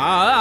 Ah!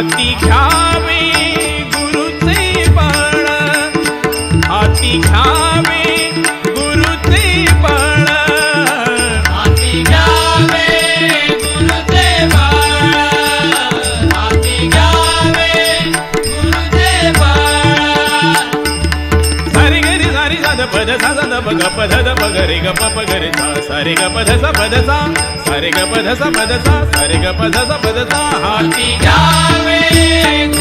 हाती घ्यावे गुरुचे बळ हाती घ्यावे गुरुचे बळ हाती घ्यावे गुरुचे बाळ हाती घ्यावे गुरुचे बाळ सारी घरी सारी साध पद सा प पग पद ध ग रे ग प प ग रे सा सा रे ग प पद सा ध सा सा रे ग प पद सा ध सा सा रे ग प ध सा पद सा हाती हाती